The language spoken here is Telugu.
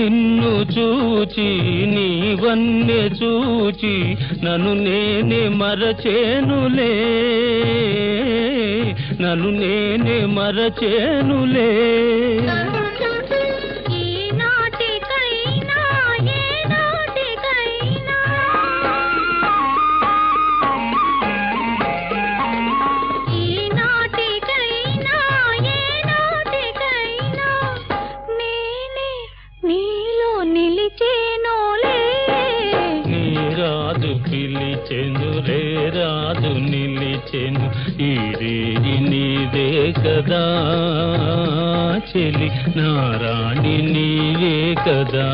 నిన్ను చూచి నీవన్నే చూచి నన్ను నేనే మరచేనులే. నన్ను నేనే మరచేనులే. రాజు పిలిచెను రే రాజు నిలిచెను ఈ రేగి నీదే కదా చెలి నారాణి నీవే కదా.